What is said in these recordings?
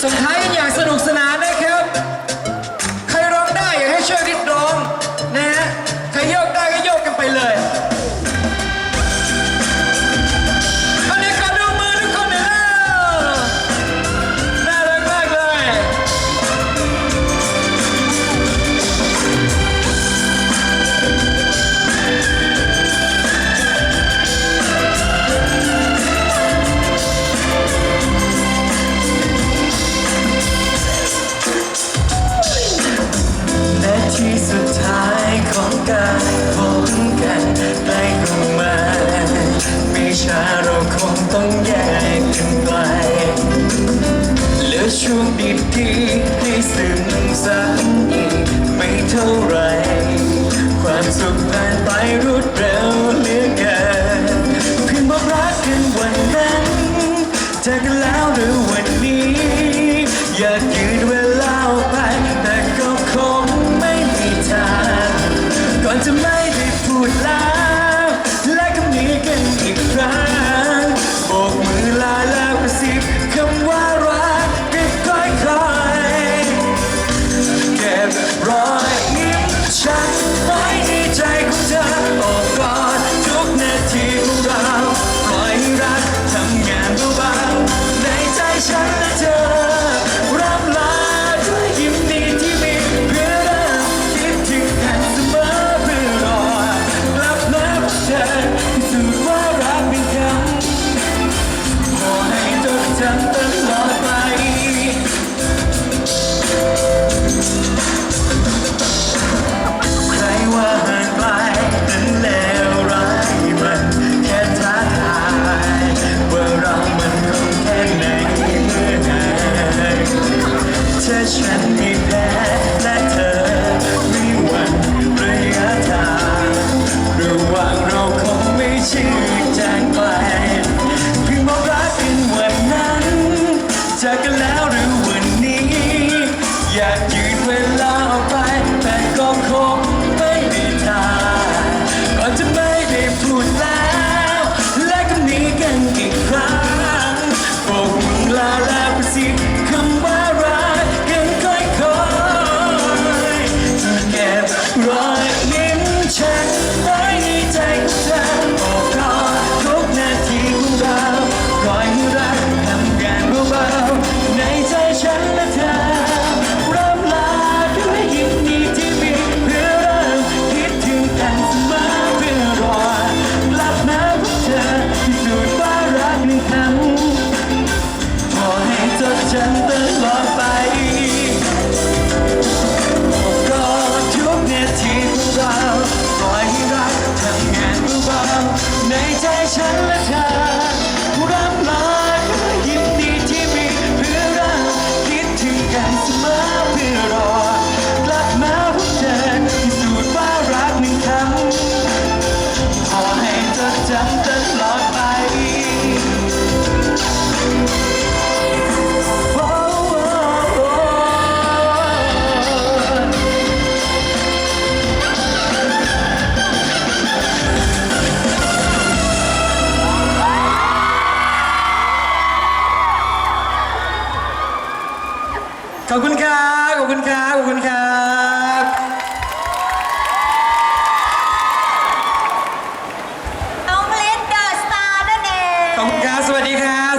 怎么你 ช่วงดีดีให้ซึมซับไม่เท่าไร ความสุขนั้น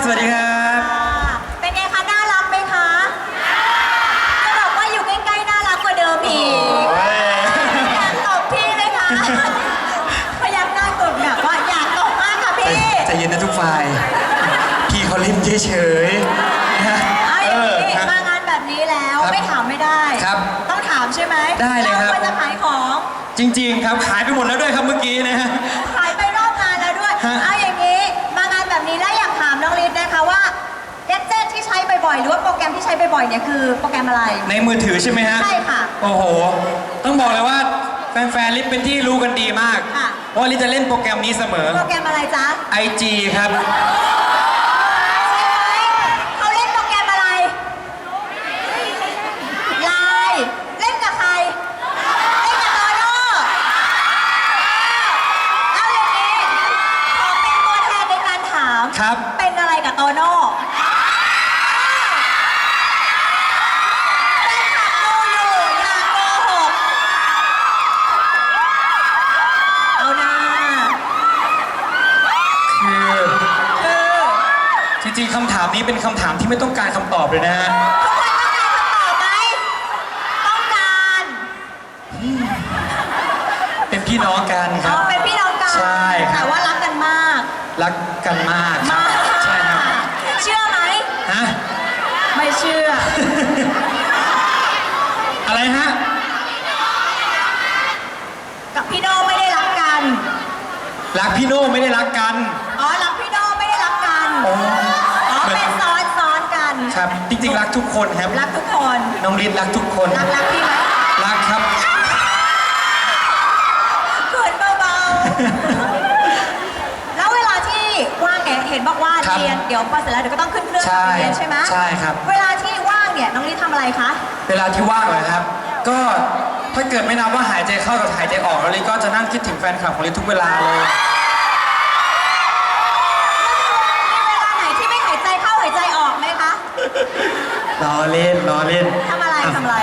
วัสดีครับ เป็นไงคะน่ารักไหมคะจะบอกว่าอยู่ใกล้ๆน่ารักกว่าเดิมอีกอยากตบพี่ไหมคะพยายามหน้าตบแบบว่าอยากตบมากค่ะพี่ใจเย็นนะทุกฝ่าย พี่เขาลิ้มเฉยเอาอย่มางานแบบนี้แล้วไม่ถามไม่ได้ ครับ ต้องถามใช่ไหมได้เลยครับจะขายของ จริง ๆ ครับขายไปหมดแล้วด้วยครับเมื่อกี้นะฮะ ขายไปรอบงานแล้วด้วยไอ บ่อยๆ หรือว่าโปรแกรมที่ใช้บ่อยๆเนี่ยคือโปรแกรมอะไร ในมือถือใช่ไหมฮะใช่ค่ะโอ้โห ต้องบอกเลยว่าแฟนๆลิฟเป็นที่รู้กันดีมากว่าลิฟจะเล่นโปรแกรมนี้เสมอ โปรแกรมอะไรจ๊ะ IG ครับ ริงๆคำถามนี้เป็นคำถามที่ไม่ต้องการคำตอบเลยนะฮะทุกคนต้องการคำตอบไหมต้องการเป็นพี่น้องกันคอ๋รัอบ เป็นพี่น้องกันใช่ครับ แต่ว่ารักกันมาก รักกันมากครัมาบก ใช่ครับเชื่อไหม ฮะไม่เชื่อ อะไรฮะกับพี่โน่ไม่ได้รักกัน รักพี่โน่ไม่ได้รักกัน อ๋อ รักพี่โน่ไม่ได้รักกันอ๋ออ๋อ เป็นซ้อนซ้อนกัน ครับ จริงๆ รักทุกคนครับ รักทุกคน น้องฤทธิ์รักทุกคน รักรักพี่ไหมรักครับ เขินเบาๆ แล้วเวลาที่ว่างเนี่ยเห็นบอกว่าครับเรียนเดี๋ยวพอเสร็จแล้วเดี๋ยวก็ต้องขึ้นเครื่องใช่ไปเรียนใช่ไหมใช่ครับ เวลาที่ว่างเนี่ยน้องลิทำอะไรคะ เวลาที่ว่างเลยครับ ก็ถ้าเกิดไม่นับว่าหายใจเข้ากับหายใจออกแล้วลิก็จะนั่งคิดถึงแฟนคลับของลิทุกเวลาเลย มีเวลาไหนที่ไม่หายใจเข้าหายใจออกไหมคะ ล้อเล่นล้อเล่น ทำอะไรทำอะไร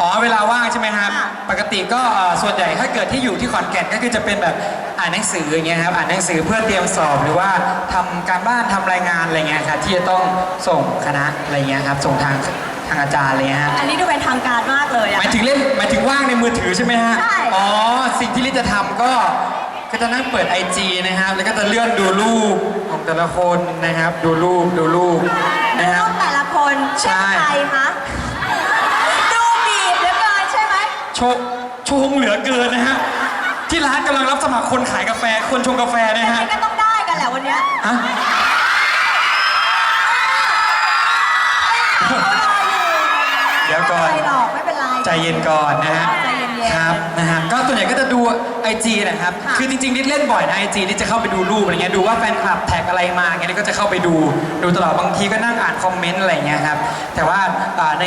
อ๋อเวลาว่างใช่ไหมครับ ค่ะ ปกติก็เอ่อส่วนใหญ่ถ้าเกิดที่อยู่ที่ขอนแก่นก็คือจะเป็นแบบอ่านหนังสืออย่างเงี้ยครับอ่านหนังสือเพื่อเตรียมสอบหรือว่าทำการบ้านทำรายงานอะไรเงี้ยครับที่จะต้องส่งคณะอะไรเงี้ยครับส่งทางทางอาจารย์อะไรเงี้ยฮะอันนี้ดูเป็นทางการมากเลยหอะมายถึงเล่นหมายถึงว่างในมือถือใช่ไหมฮะใช่ อ๋อสิ่งที่ลิจะทำก็ก็จะนั่งเปิด IG นะครับแล้วก็จะเลื่อนดูรูปของแต่ละคนนะครับดูรูปดูรูปนะครูรับปแต่ละค นใช่เช่นใครคะดูบีบเหลือเกินใช่ไหมโชว์โชว์เหลือเกินนะฮะ ที่ร้านกำลังรับสมัครคนขายกาแฟ คนชงกาแฟนะยังไงฮะ ก็ต้องได้กันแหละวันเนี้ยฮะ เขารออยู่เดี๋ยวก่อน ไม่หรอกไม่เป็นไรใจเย็นก่อนนะฮะ ใจเย็นๆ ครับนะฮะก็ส่วนใหญ่ก็จะดู IG นะครับ ค่ะ คือจริงๆนิดเล่นบ่อยนะไอจีนี่จะเข้าไปดูรูปอะไรเงี้ยดูว่าแฟนคลับแท็กอะไรมาเงี้ยนี่ก็จะเข้าไปดูดูตลอดบางทีก็นั่งอ่านคอมเมนต์อะไรเงี้ยครับแต่ว่าอ่าใน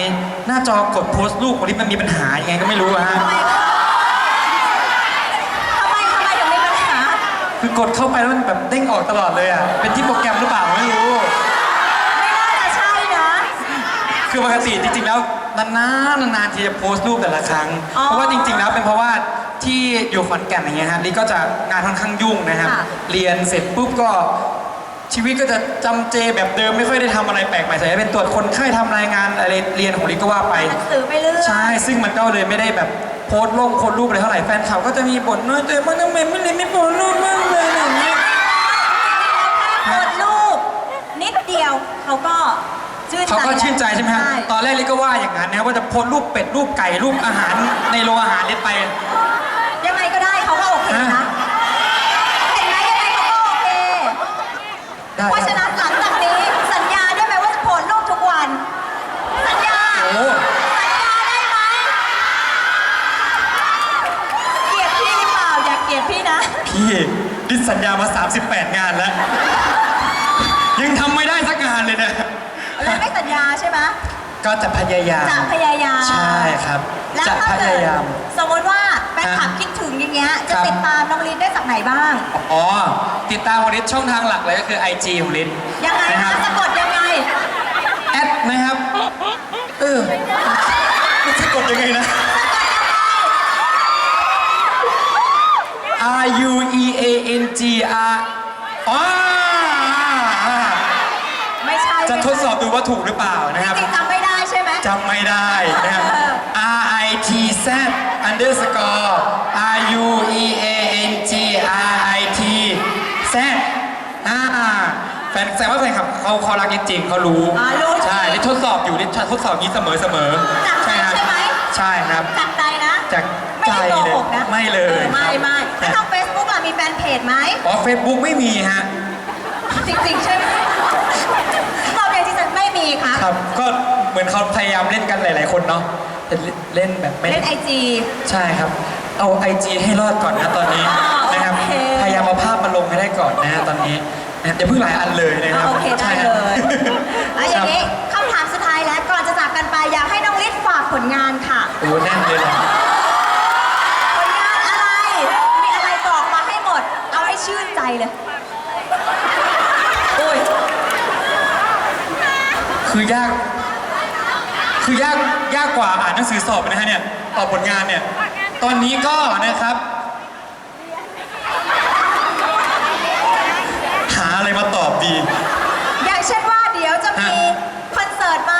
หน้าจอกดโพสต์รูปของลิมันมีปัญหายังไงก็ไม่รู้อะฮะทำไมคะทำไมทำไมถึงมีปัญหา คือกดเข้าไปแล้วมันแบบเด้งออกตลอดเลยอะเป็นที่โปรแกรมหรือเปล่าไม่รู้ ไม่น่าจะใช่นะ คือปกติจริงๆแล้ว นานๆนานๆทีจะโพสต์รูปแต่ละครั้ง อ๋อเพราะว่าจริง ๆ แล้วเป็นเพราะว่าที่อยู่ขอนแก่นอย่างเงี้ยฮะลิก็จะงานค่อนข้างยุ่งนะครับ ค่ะ เรียนเสร็จปุ๊บก็ชีวิตก็จะจำเจแบบเดิมไม่ค่อยได้ทำอะไรแปลกใหม่ส่วนใหญ่เป็นตรวจคนไข้ทำรายงานอะไรเรียนของลิก็ว่าไป หนังสือไปเรื่อย ใช่ ซึ่งมันก็เลยไม่ได้แบบโพสต์ลงโพสต์รูปอะไรเท่าไหร่แฟนคลับก็จะมีบ่นน้อยใจว่าทำไมไม่เลยไม่โพสต์รูปบ้างเลยอะไรอย่างเงี้ยกดรูปนิดเดียวเขาก็ชื่นใจ เขาก็ชื่นใจใช่ไหมฮะใช่ตอนแรกลิก็ว่าอย่างนั้นนะครับว่าจะโพสต์รูปเป็ดรูปไก่รูปอาหารในโรงอาหารลิไป ยังไงก็ได้เขาก็โอเคนะฮะเห็นไหมยังไงเขาก็โอเค ได้เพราะฉะนั้นหลังจากนี้สัญญาได้ไหมว่าจะโพสต์รูปทุกวัน สัญญา โอ้ สัญญาได้ไหมเกลียดพี่หรือเปล่าอย่าเกลียดพี่นะ พี่ดิสัญญามา 38 งานแล้ว ยังทำไม่ได้สัก สัญญาใช่ไหมก็จะพยายาม จะพยายามใช่ครับ แล้วจะถ้าพเกิดยายาม สมมติว่าแฟนคลับฮะคิดถึงอย่างเงี้ยจะครับ ติดตามน้องลินได้จากไหนบ้าง อ๋อ ติดตามของลิศช่องทางหลักเลยก็คือ IG ของลิศยังไงนะคคะรับสะกดยังไง แอดนะครับเออมันจะกดยังไงนะ R U E A N G R อ๋อไม่ใช่ จะทดสอบดูว่าถูกหรือเปล่านะครับจริงๆจำไม่ได้ใช่ไหมจำไม่ได้นะครับ R I T Z underscore R U E A N G R I T Z อ่าแฟนแสดงว่าแฟนคลับเขาเขารักจริงๆเขารู้อ่ารู้ใช่ได้ทดสอบอยู่ได้ทดสอบนี้เสมอเสมอจากใจครับใช่ไหมใช่ครับจากใจนะจากไม่ใจได้โกเลยหกนะไม่เลยออไม่ไม่ครัแล้วบทางเฟซบุ๊กล่ะมีแฟนเพจไหมอ๋อเฟซบุ๊กไม่มีฮะจริงๆใช่ไหม ตอบอย่างจริงๆไม่มีครับครับก็เหมือนเขาพยายามเล่นกันหลาย ๆ คนเนาะแต่เล่นแบบไม่เล่นไอจีใช่ครับ เอาไอจีให้รอดก่อนนะตอนนี้อ๋อนะครับโอเคพยายามเอาภาพมาลงให้ได้ก่อนนะฮะตอนนี้นะอย่าเพิ่งหลายอันเลยนะครับโอเคได้ใช่เลครับยแล้วอย่างนี้ คือยาก คือยากยากกว่าอ่านหนังสือสอบนะฮะเนี่ยตอบผลงานเนี่ย ตอนนี้ก็นะครับ หาอะไรมาตอบดีอย่างเช่นว่าเดี๋ยวจะมีคอนเสิร์ตไหม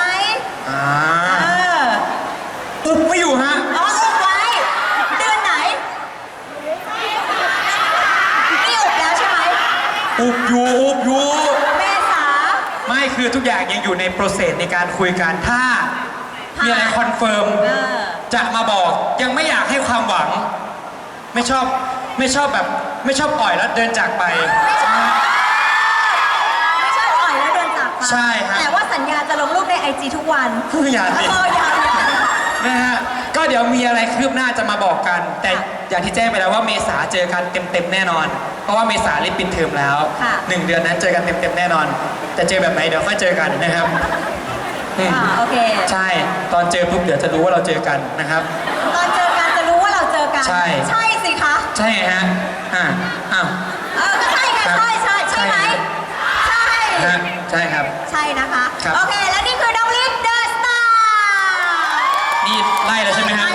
อ่า กอย่างยังอยู่ในโปรเซสในการคุยกันถ้า มีอะไรคอนเฟิร์มเออ จะมาบอกยังไม่อยากให้ความหวัง ไม่ชอบไม่ชอบแบบไม่ชอบปล่อยแล้วเดินจากไป ไม่ใช่ ไม่ใช่อ่อยแล้วเดินจากไปใช่ครับแต่ว่าสัญญาจะลงรูปในไอจีทุกวันอย่าสิเอออย่าอย่านะฮะ ก็เดี๋ยวมีอะไรคืบหน้าจะมาบอกกัน แต่ค่ะอย่างที่แจ้งไปแล้วว่าเมษาเจอกันเต็มๆแน่นอน เพราะว่าเมษารีบปิดเทอมแล้วค่ะ หนึ่งเดือนนั้นเจอกันเต็มๆแน่นอน จะเจอแบบไหนเดี๋ยวค่อยเจอกันนะครับอืมอ่าโอเค ใช่ตอนเจอปุ๊บเดี๋ยวจะรู้ว่าเราเจอกันนะครับ ตอนเจอกันจะรู้ว่าเราเจอกัน ใช่ ใช่สิคะ ใช่ไงฮะอ่าอ้าว เออก็ใช่ค่ะครับใช่ใช่ใช่ไหมใช่ ฮะใช่ครับ ใช่นะคะ ครับ โอเค แล้วนี่คือน้องลิฟเดอะสตาร์นี่ไล่แล้วใช่ไหมฮะ